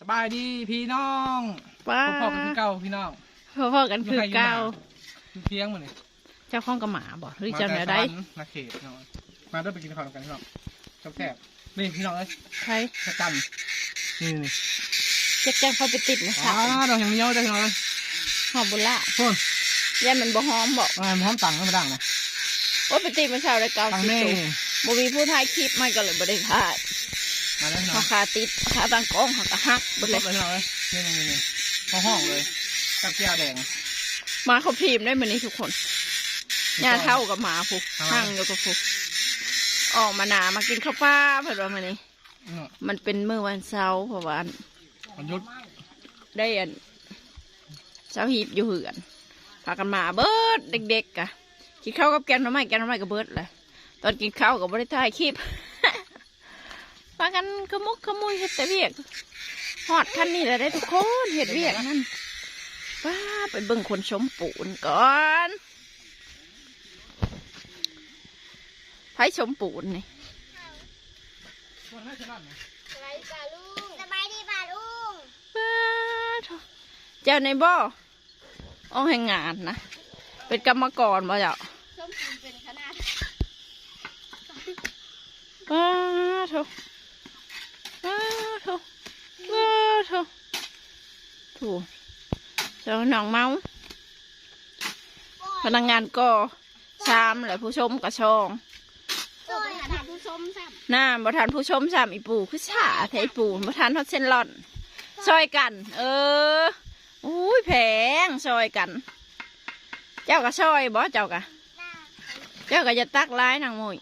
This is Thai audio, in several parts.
สบายดีพี่น้องป้าพ่อๆกันคือเก่าพี่น้องพ่อๆกันคือเก้าอยู่เที่ยงมาเนี่ยเจ้าข้องกับหมาบ่หรือเจ้ามาเนื้แต่อได้สวรรค์นาเขตพี่น้องมาด้วยไปกินข้าวกันพี่น้องชอบแทบนี่พี่น้องเอ้ยใครประกันนี่นี่เจ็ดแจ้งเขาไปติดนะอ๋อคะดอกอย่างนี้เอาได้พี่น้องเลยหอมบุล่าพุ่นยันมันบ่หอมบอกมาพร้อมตังค์ก็ไม่ดังนะว่าไปติดมาเช้าได้เก้าตังสิบแม่สูบ่มีผู้ถ่ายคลิปมันก็เลยบ่ได้ถ่าย มาแล้วพี่น้เขาองคาติดคาตั้งกล้องเขาก็หักหมดเลเลยยพี่น้องเลยนี่นี่นี่ห้องห้องเลยกับแก้วแดงหมาเขาพิมพ์ได้มันนี้ทุกคนยาเท่ากับหมาผูกเอาหั่งอยู่กับผูกออกมาหนามากินข้าวปลาเพิ่นว่ามันนี้อืมมันเป็นมื้อวันเสาร์เพราะว่าอันมันยุดได้อันเช้าหีบอยู่เหือนพากันมาเบิดเด็กๆกะกินข้าวกับแกงหน่อไม้แกงหน่อไม้กับเบิดเลยตอนกินข้าวกับบริถ่ายคลิป พากันขมุกขมุยเฮ็ดแต่เวียกหอดคันนี้แหละได้ทุกคนเฮ็ดเวียกนั่นป้าไปเบิ่งคนชมปูนก่อนไผชมปูนนี่สบายดีป่าลุงป้าเจ้าในบ่ออ้องแห่งงานนะ เป็นกรรมกรบ่เจ้าส้มปูนเป็นขนาดว้าโถว้าโถว้าโถถูกเจ้าหนองเมาพนักงานก็ชามแหละผู้ชมกระชองโอ้ยขนาดผู้ชมซ้หน้าบ่ทานผู้ชมสามอีปูคือฉาไทยปูบ่ทานทอดเส้นร่อนซอยกัน เอออุ้ยแพงซอยกัน เจ้าก็ซอยบ่เจ้ากะเจ้าก็จะตักร้ายนางมุย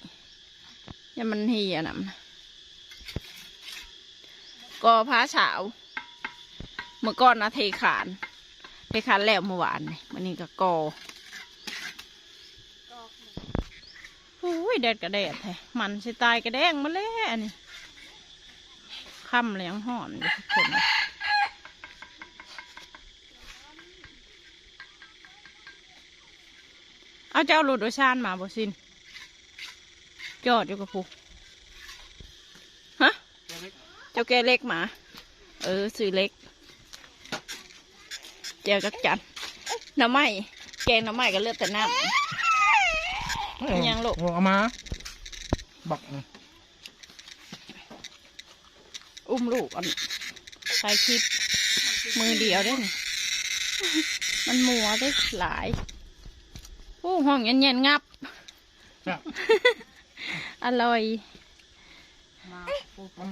อย่ามันเฮียนะมัน ก็พาเฉาเมื่อก่อนนะเทขานเทขานแล้วเมื่อวานนี่วันนี้ก็กอโอ้ยแดดกระแดดแท้มันสิตายกระแดงมาแล้วนี่ค่ำแล้วยังห่อนอยู่ทุกคนเอาเจ้ารถโดยสารมาบ่สินจอดอยู่กับผู้ จ้าแกเล็กหมา เออซื้อเล็กเจ้าจักจันหน้ำไม้แกงหน้ำไม้ก็เลือดแต่น้ยังลูกโอ้เอามาบอกำอุ้มลูกอันใช้คลิปมือเดียวได้นี่มันมัวได้หลายโอ้ห้องเย็นๆงับจ้ะอร่อยมา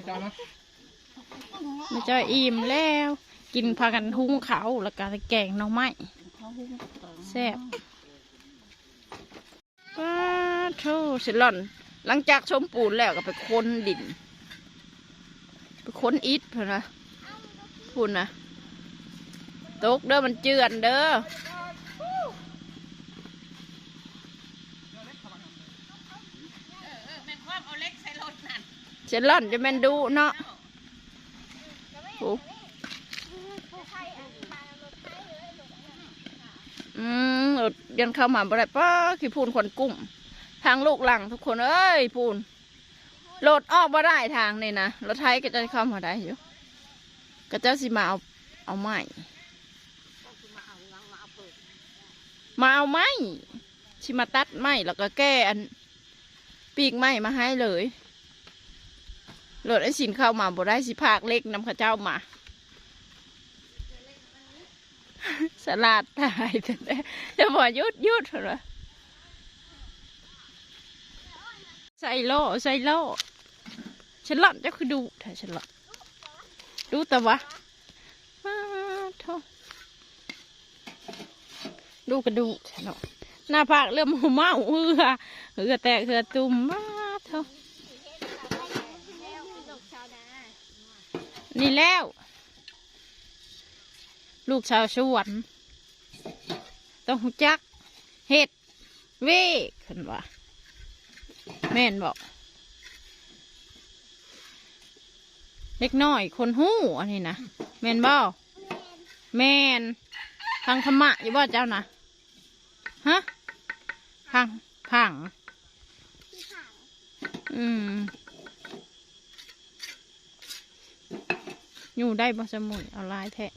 เจ้านะ มันจะอิ่มแล้ว กินพากันหุ้งเขาแล้วก็แกงน่องไม้แซ่บป้าโธ่สิหล่อน หลังจากชมปูนแล้วก็ไปค้นดิน ไปค้นอิฐเพื่อนะพูนนะตกเด้อมันเจือนเด้อเสิหล่อนจะแมนดูเนาะโอ้ อืมรถยันเข้ามาบ่ได้ป้าขี้พูนคนกุ้ม ทางลูกหลังทุกคนเอ้ยพูนรถออกบ่ได้ทางนี่นะรถไทยก็จะเข้ามาได้อยู่ก็เจ้าสิมาเอาเอาไม้มาเอาไม้สิมาตัดไม้แล้วก็แก้อัน ปีกไม้มาให้เลยรถไอ้สินเข้ามาบ่ได้สิพากเล็กนำข้าเจ้ามา สลัดตายแต่ได้จะบอกยุดยุดเหรอใส่โล่ใส่โล่ฉันหล่อนเจ้าคือดูเถอะฉันหล่อนดูแต่วะมาโทดูกระดูฉันหล่อนหน้าผากเริ่มหัวเมาเหือเหือแตกเหือตุ่มมาโทนี่แล้ว ลูกชาวสวนต้องหูจักเห็ดเวกขึ้นว่าแม่นบอกเล็กน้อยคนหู้อันนี้นะแม่นบ่แม่นพังธรรมะอยู่บ่เจ้านะฮะพังพังอืมอยู่ได้บ่สมุนเอาลายแทะ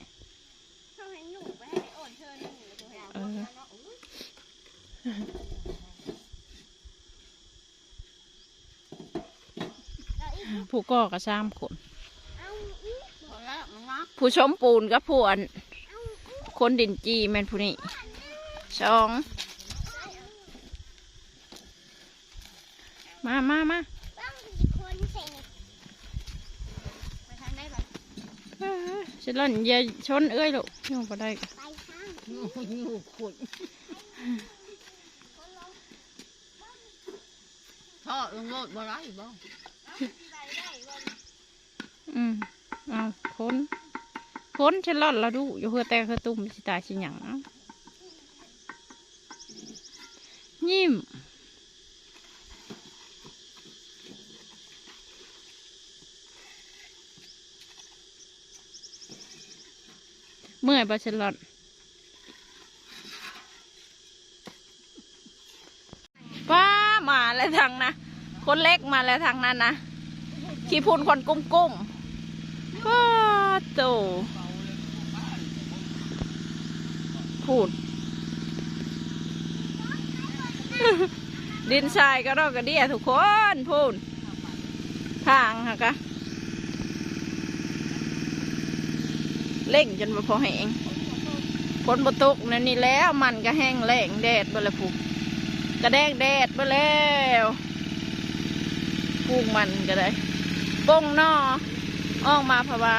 ผู้ก่อก็สามคนเอาอีกพอแล้วมึงนะผู้ชมปูนกับผู้อัน คนดินจีแม่นผู้นี้สองมามามาต้องมีคนใส่ไปทางไหนบ้างเอ้ยสิล่นอย่าชนเอ้ยลูก ยังบ่ได้ไปทางท่อลงโลดบ่ไรบ่ไปได้บ้างอืมเอาคนคนฉันล่อนแล้วดูอยู่เพื่อแต่เพื่อตุ้มสิตายสิหยังเอ้ายิ้ม เมื่อยบาฉันล่อนป้ามาแล้วทางนะ คนเล็กมาแล้วทางนั้นนะ ขี้พูนคนกุ้มกุ้มป้าโตพูด ดินทรายก็รอกกระเดียทุกคนพูนทางฮะกะ เล่งจนมาพอแห้งฝนบตกนั่นนี่แล้วมันก็แห้งแล้งแดดไปแล้วผูกกระแดงแดดไปแล้วปลูกมันก็ได้ป้งนอออกมาพะว่า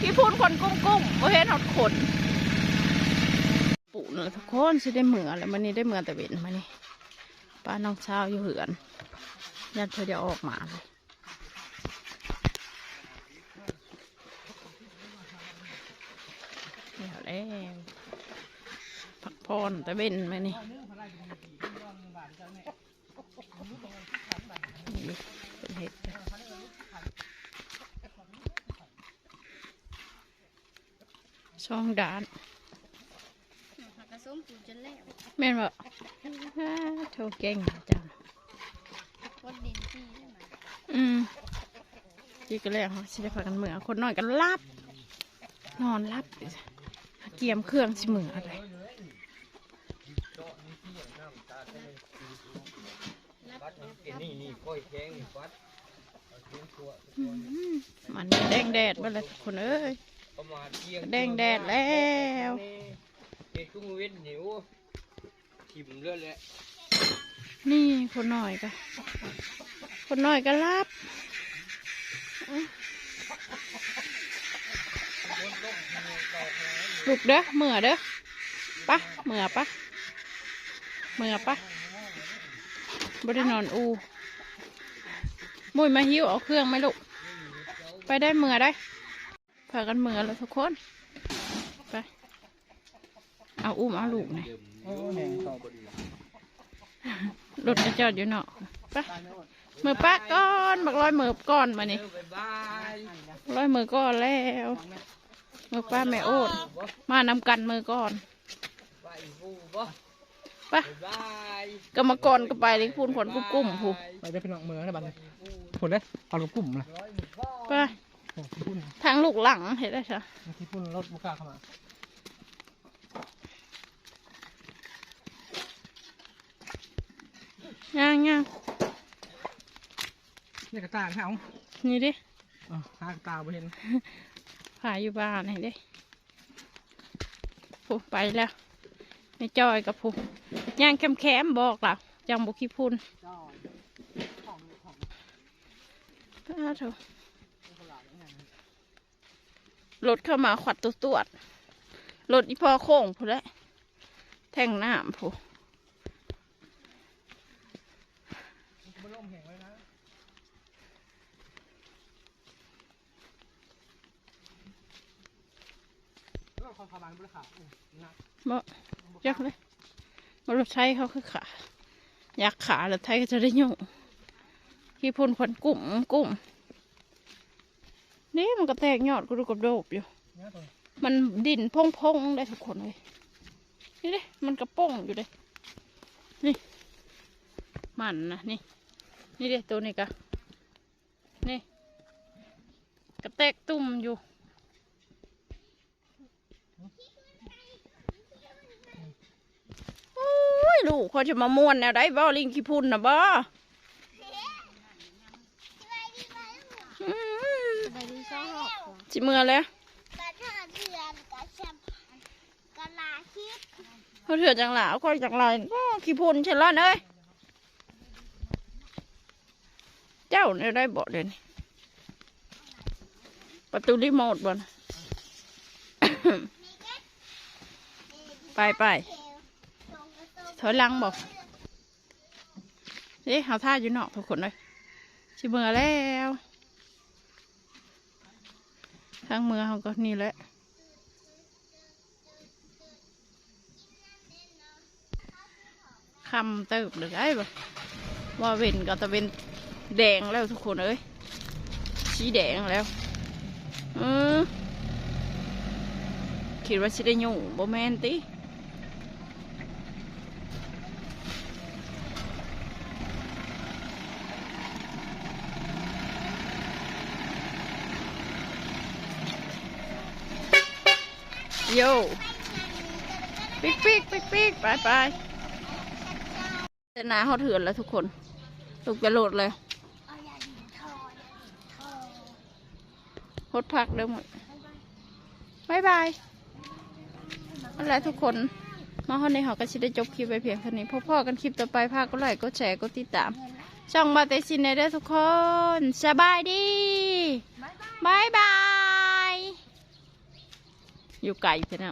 พี่พูดคนกุ้มกุ้มๆบ่เห็นหอดขนปูนแล้วทุกคนสิได้เหมือแล้วมันนี่ได้เหมือแต่เบ็นมานี่ป้าน้องเช้าวอยู่เหือนยันเธอเดี๋ยวออกมาเลย ดี๋ยวแล้วพักพรแต่เบ็นมานี่นี่เป็นเห็ดจ้ะช่องด่านกระส้มปูจนแล้วแม่นบอกโชว์เก่งจังคนดินที่ได้ไหมอืมจีก็เลยเขาสิได้พากันเหมือคนน้อยกันรับ นอนรับอยู่จ้ะ เกียมเครื่องสิมืออะไรมันแดงแดดไปเลยทุกคนเอ้ยเที่ยงแดงแดดแล้วเด็กกุ้งเว้นหิวทิมเลือดแหละนี่คนหน้อยก็คนหน้อยก็รับ ลุกเด้อเหมือเด้อปะเหมือปะเหมือปะบ่ได้นอนอูมุ้ยมาหิวเอาเครื่องไหมลูก ไปได้เหมือได้พากันเหมือแล้วทุกคน ไป เอาอุ้มเอาลูกหน่อยหงตอบรถจะจอดอยู่เนาะไปมือป้าก่อนบักร้อยมือก่อนมานี่เออยบายร้อยมือก่อนแล้ว มือป้าแม่โอดมานำกันมือก่อนไปฟูบ่ไปบ๊ายบายก็มาก่อนก็ไปเลยพูนขนกุ้มๆผูไปได้พี่น้องเมืองนะบัดนี้ผลเลยเอาลูกกลุ่มนะไปโอ้ที่พุ่นทางลูกหลังเห็นได้ใช่ที่พุ่นรถบุกล้าเข้ามาย่างย่างนี่กระตาเขานี่ดิอ๋อหากระตาบ่เห็น ขายอยู่บ้านไหนดิผูไปแล้วไม่จอยกับผูย่างแคมๆบอกเราจังบุขี้พุนอ้าเถอะรถเข้ามาขวัดตัวตรวจรถอีพอโค้งผู้แหละแทงน้ำผู้ บ่ล่มแหงไว้นะแล้วความประมาณ บ่ยักเลยมารถไทยเขาคือขาอยากขารถไทยก็จะได้ยุ่งขี้พ่นขวัญกลุ่มกลุ่มนี่มันก็แตกยอดกระดูกกระโดบอยู่ มันดินพงพงๆได้ทุกคนเลยนี่เด้มันกระป้องอยู่เด้นี่มันนะนี่ นี่เด้ตัวนี้กะนี่กระแตกตุ่มอยู่โอ้ย ลูกเขาจะมาม่วนแนวได้บ่ลิงขี้พุ่นนะบ่อืมไปดูซ้อหอกจิเมื่อแล้วกระเลาคิดเขาเถื่อจังหล่ะคอยจังไรโอ้ขี้พุ่นเชล่นเอ้ยเจ้าเนี่ยได้บ่เดี๋ยวนี้ประตูรีโมทบ่นไปไป ถอยหลังบอกเอ๊ะเขาท่าอยู่นอกทุกคนเลยชิเมือแล้วทางเมือเขาก็นี่แหละคำเติบหรือไอ้บ่ว่าเวนก็จะเป็นแดงแล้วทุกคนเอ้ยสีแดงแล้วเออคิดว่าสิได้ยู่บ่แมนติ โยปิ๊กปิ๊กปิ๊กปิ๊กไปไปเจนาเขาเถื่อนแล้วทุกคนลูกจะโหลดเลยเอาอย่าดีทอยทอโคตรพักเด้อหมดบายบายนั่นแหละทุกคน มาห้องในหอก็ชิได้จบคลิปไปเพียงเท่านี้พบพ่อกันคลิปต่อไปพากก็ไลค์ก็แชร์ก็ติดตาม ช่องมาเตซินเนเด้อทุกคน สบายดีบายบาย อยู่ไกลใช่ไหม